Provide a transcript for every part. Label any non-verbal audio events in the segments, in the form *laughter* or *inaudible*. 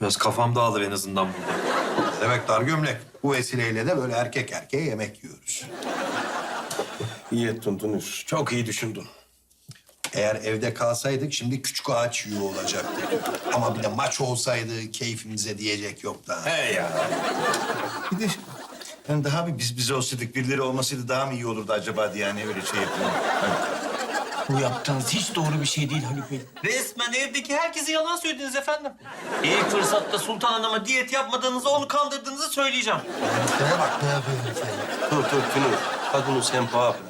Biraz kafam dağılır en azından burada. Demek dar gömlek. Bu vesileyle de böyle erkek erkeğe yemek yiyoruz. İyi ettin Tunus. Çok iyi düşündün. Eğer evde kalsaydık şimdi küçük ağaç yuva olacaktı. Ama bir de maç olsaydı keyfimize diyecek yok da. He ya. Bir de yani daha bir biz bize olsaydık birileri olmasaydı daha mı iyi olurdu acaba diye yani öyle şey yapıyorum. Bu yaptığınız hiç doğru bir şey değil Haluk Bey. Resmen evdeki herkese yalan söylediniz efendim. İlk fırsatta Sultan Hanım'a diyet yapmadığınızı, onu kandırdığınızı söyleyeceğim. Şuna bak ne yapıyorsun sen? Dur dur Tunus. Kadını sen bağ bırak.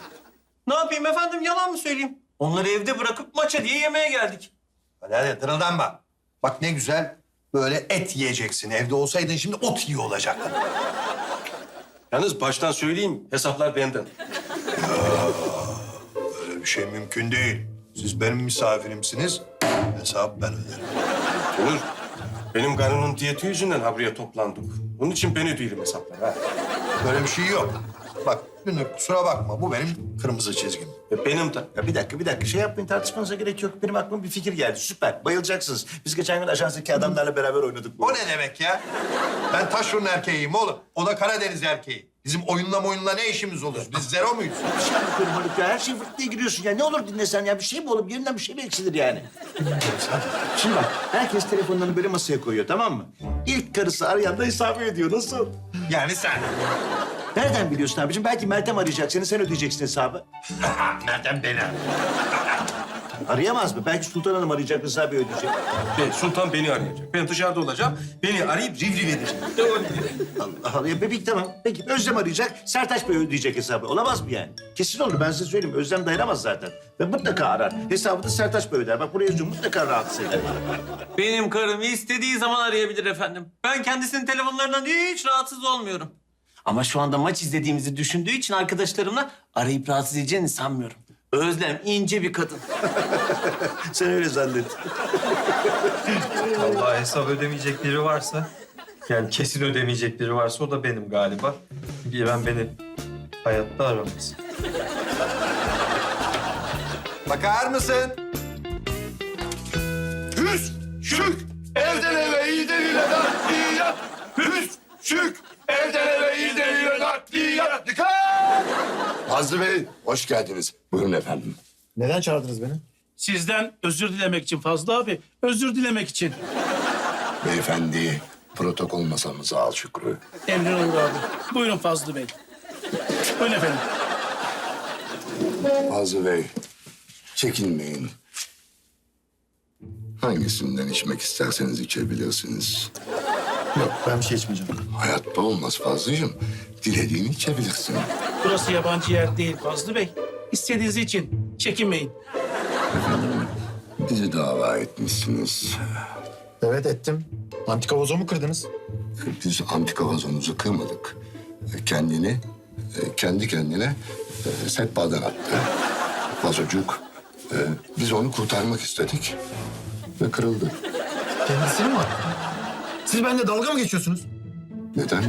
Ne yapayım efendim, yalan mı söyleyeyim? Onları evde bırakıp maça diye yemeğe geldik. Hadi hadi tırıldanma. Bak ne güzel böyle et yiyeceksin. Evde olsaydın şimdi ot yiyor olacaktın. Yalnız baştan söyleyeyim hesaplar benden. Bir şey mümkün değil. Siz benim misafirimsiniz. Hesabı ben öderim. Tunus. Benim karının diyeti yüzünden ha buraya toplandık. Onun için ben ödeyeyim hesaplar ha. Böyle bir şey yok. Bak Dünür kusura bakma bu benim kırmızı çizgim. E, benim de. Ya bir dakika bir dakika şey yapmayın tartışmanıza gerek yok. Benim aklıma bir fikir geldi süper bayılacaksınız. Biz geçen gün ajanstaki adamlarla beraber oynadık. bu. O ne demek ya? Ben taşrun erkeğiyim oğlum. O da Karadeniz erkeği. Bizim oyunla oyunla ne işimiz olur? Biz zero muyuz? *laughs* Bir şey yapıyorum Haluk ya her şey fırt diye giriyorsun ya. Ne olur dinlesen ya bir şey mi olur? Yerinden bir şey mi eksilir yani? *laughs* Şimdi bak herkes telefonlarını böyle masaya koyuyor tamam mı? İlk karısı arayan da hesabı ödüyor. Nasıl? Yani sen. Nereden biliyorsun abicim? Belki Meltem arayacak seni, sen ödeyeceksin hesabı. *laughs* Nereden beni? Arayamaz mı? Belki Sultan Hanım arayacak, Rıza Bey ödeyecek. Ben, Sultan beni arayacak. Ben dışarıda olacağım. Beni arayıp rivriv edecek. Allah Allah. Ya bebek tamam. Peki Özlem arayacak, Sertaç Bey ödeyecek hesabı. Olamaz mı yani? Kesin olur. Ben size söyleyeyim. Özlem dayanamaz zaten. Ve mutlaka arar. Hesabı da Sertaç Bey öder. Bak buraya yazıyorum. Mutlaka rahatsız eder. Benim karım istediği zaman arayabilir efendim. Ben kendisinin telefonlarından hiç rahatsız olmuyorum. Ama şu anda maç izlediğimizi düşündüğü için arkadaşlarımla arayıp rahatsız edeceğini sanmıyorum. Özlem ince bir kadın. *laughs* Sen öyle zannet. Vallahi hesap ödemeyecek biri varsa, yani kesin ödemeyecek biri varsa o da benim galiba. Biren beni hayatta aramaz. Bakar mısın? Hüs, şük, evden eve iyiden ile nakliyat. Hüs, şük, evden eve iyiden ile nakliyat. Dikkat! Fazlı Bey, hoş geldiniz. Buyurun efendim. Neden çağırdınız beni? Sizden özür dilemek için Fazlı abi. Özür dilemek için. Beyefendi, protokol masamıza al Şükrü. Emrin olur abi. Buyurun Fazlı Bey. Buyurun efendim. Fazlı Bey, çekinmeyin. Hangisinden içmek isterseniz içebilirsiniz. Yok ben bir şey içmeyeceğim. Hayatta olmaz Fazlıcığım. Dilediğini içebilirsin. Burası yabancı yer değil Fazlı Bey. İstediğiniz için çekinmeyin. Bizi dava etmişsiniz. Evet ettim. Antika vazomu kırdınız. Biz antika vazonuzu kırmadık. Kendini, e, kendi kendine e, sehpadan attı. Vazocuk. e, Biz onu kurtarmak istedik ve kırıldı. Kendisini mi attı? Siz benimle dalga mı geçiyorsunuz? Neden?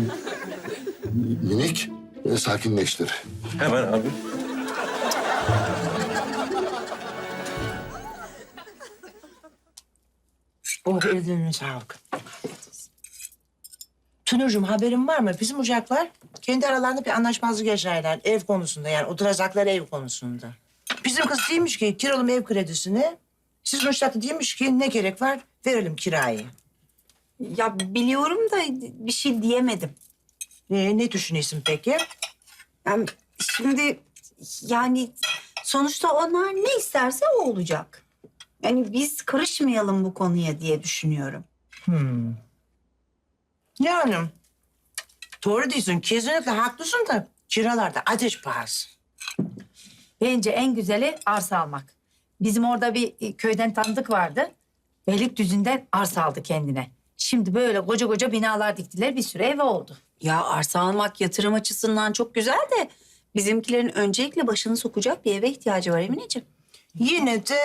Minik, e, sakinleştir. Hemen abi. Oh ellerine sağlık. Tünürcüğüm haberin var mı? Bizim uçaklar kendi aralarında bir anlaşmazlık yaşarlar ev konusunda yani oturacakları ev konusunda. Bizim kız demiş ki kiralım ev kredisini. Sizin uçakta demiş ki ne gerek var verelim kirayı. Ya biliyorum da bir şey diyemedim. Ee, ne düşünüyorsun peki? Yani şimdi yani sonuçta onlar ne isterse o olacak. Yani biz karışmayalım bu konuya diye düşünüyorum. Hmm. Yani doğru diyorsun kesinlikle haklısın da kiralarda ateş pahası. Bence en güzeli arsa almak. Bizim orada bir e, köyden tanıdık vardı. Beylikdüzü'nden arsa aldı kendine. Şimdi böyle koca koca binalar diktiler. Bir sürü evi oldu. Ya arsa almak yatırım açısından çok güzel de... ...bizimkilerin öncelikle başını sokacak bir eve ihtiyacı var Emineciğim. Yine de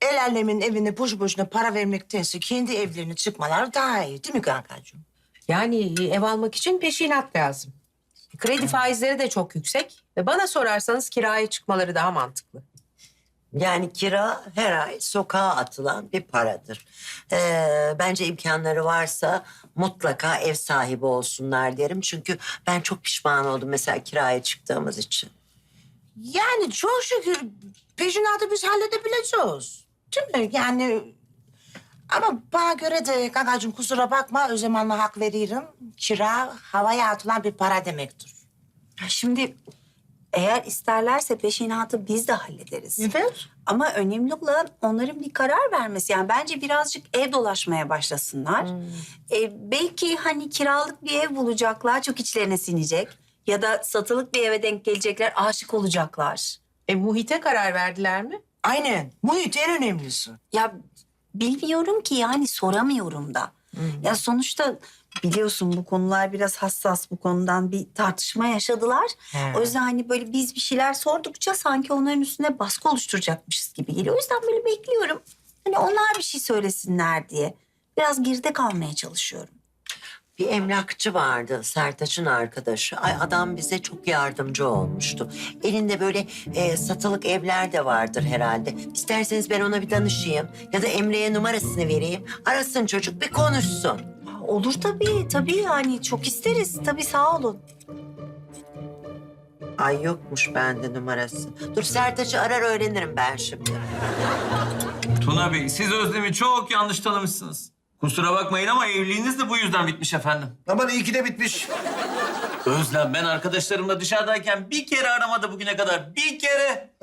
el alemin evine boşu boşuna para vermektense kendi evlerine çıkmaları daha iyi değil mi kankacığım? Yani ev almak için peşinat lazım. Kredi faizleri de çok yüksek ve bana sorarsanız kiraya çıkmaları daha mantıklı. Yani kira her ay sokağa atılan bir paradır. Ee, bence imkanları varsa mutlaka ev sahibi olsunlar derim. Çünkü ben çok pişman oldum mesela kiraya çıktığımız için. Yani çok şükür peşinatı biz halledebileceğiz. Değil mi? Yani ama bana göre de kankacığım kusura bakma Özleman'la hak veririm. Kira havaya atılan bir para demektir. Şimdi eğer isterlerse peşinatı biz de hallederiz. Evet. Ama önemli olan onların bir karar vermesi. Yani bence birazcık ev dolaşmaya başlasınlar. E, belki hani kiralık bir ev bulacaklar, çok içlerine sinecek. Ya da satılık bir eve denk gelecekler, aşık olacaklar. E muhite karar verdiler mi? Aynen. Muhit en önemlisi. Ya bilmiyorum ki yani soramıyorum da. Ya sonuçta biliyorsun bu konular biraz hassas bu konudan bir tartışma yaşadılar. O yüzden hani böyle biz bir şeyler sordukça sanki onların üstüne baskı oluşturacakmışız gibi geliyor. O yüzden böyle bekliyorum. Hani onlar bir şey söylesinler diye. Biraz geride kalmaya çalışıyorum. Bir emlakçı vardı Sertaç'ın arkadaşı. Ay adam bize çok yardımcı olmuştu. Elinde böyle e, satılık evler de vardır herhalde. İsterseniz ben ona bir danışayım. Ya da Emre'ye numarasını vereyim. Arasın çocuk bir konuşsun. Olur tabii, tabii yani çok isteriz. Tabii sağ olun. Ay yokmuş bende numarası. Dur Sertaç'ı arar öğrenirim ben şimdi. Tuna Bey siz Özlem'i çok yanlış tanımışsınız. Kusura bakmayın ama evliliğiniz de bu yüzden bitmiş efendim. Aman iyi ki de bitmiş. Özlem ben arkadaşlarımla dışarıdayken bir kere aramadı bugüne kadar. Bir kere.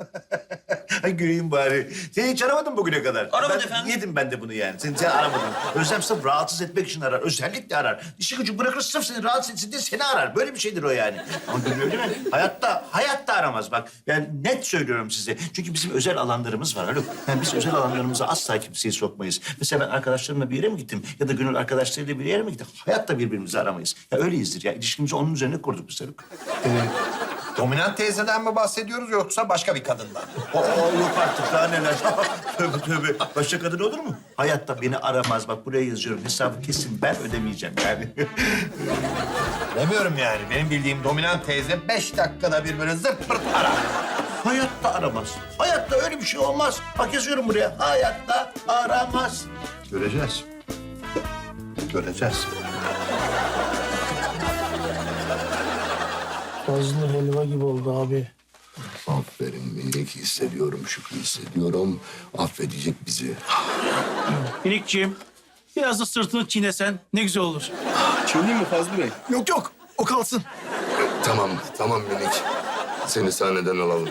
Güleyim bari. Seni hiç aramadın bugüne kadar. Aramadı ben, efendim. Yedim ben de bunu yani. Seni, seni aramadın. Özlem sırf rahatsız etmek için arar. Özellikle arar. İşi gücü bırakır sırf seni rahatsız etsin diye seni arar. Böyle bir şeydir o yani. Ama gülüyor değil mi? Hayatta, hayatta aramaz bak. Yani net söylüyorum size. Çünkü bizim özel alanlarımız var Haluk. Yani biz özel alanlarımıza asla kimseyi sokmayız. Mesela ben arkadaşlarımla bir yere mi gittim? Ya da Gönül arkadaşlarıyla bir yere mi gittim? Hayatta birbirimizi aramayız. Ya öyleyizdir ya. İlişkimizi onun üzerine kurduk biz Haluk. Dominant teyzeden mi bahsediyoruz yoksa başka bir kadından? Aa, yok artık daha neler. *laughs* tövbe tövbe. Başka kadın olur mu? Hayatta beni aramaz. Bak buraya yazıyorum. Hesabı kesin ben ödemeyeceğim yani. *laughs* Demiyorum yani. Benim bildiğim dominant teyze beş dakikada bir böyle zırt pırt arar. Hayatta aramaz. Hayatta öyle bir şey olmaz. Bak yazıyorum buraya. Hayatta aramaz. Göreceğiz. Göreceğiz. Fazla helva gibi oldu abi. Aferin Melek hissediyorum Şükrü hissediyorum. Affedecek bizi. Minikciğim biraz da sırtını çiğnesen ne güzel olur. Çiğneyim mi Fazlı Bey? Yok yok. O kalsın. Tamam tamam Melek. Seni sahneden alalım.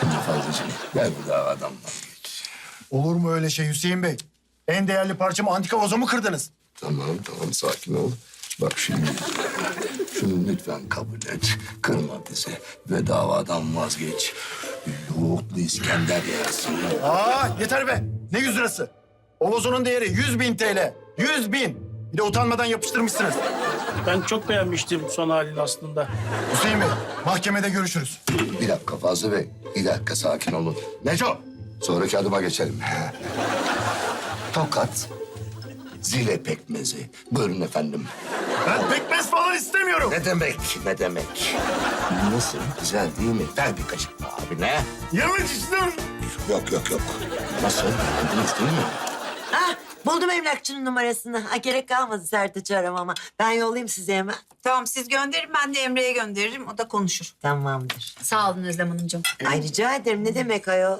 Şimdi Fazlıcığım gel bu daha adamdan geç. Olur mu öyle şey Hüseyin Bey? En değerli parçamı antika vazomu kırdınız. Tamam tamam sakin ol. Bak şimdi şunu lütfen kabul et. Kırma bizi ve davadan vazgeç. Yoğurtlu İskender yersin. Aa yeter be. Ne yüz lirası? O vazonun değeri yüz bin TL. Yüz bin. Bir de utanmadan yapıştırmışsınız. Ben çok beğenmiştim son halini aslında. Hüseyin Bey mahkemede görüşürüz. Bir dakika Fazlı Bey. Bir dakika sakin olun. Neco. Sonraki adıma geçelim. Tokat. Zile pekmezi. Buyurun efendim. Ben pekmez falan istemiyorum. Ne demek, ne demek? Nasıl? Güzel değil mi? Ver bir kaşık abi ne? Yemek istiyorum. Yok yok yok. Nasıl? Beğendiniz değil mi? Ah buldum emlakçının numarasını. Ha, gerek kalmadı Sertaç'ı aramama. Ben yollayayım size hemen. Tamam siz gönderin ben de Emre'ye gönderirim o da konuşur. Tamamdır. Sağ olun Özlem Hanımcığım. Ay rica ederim ne demek ayol.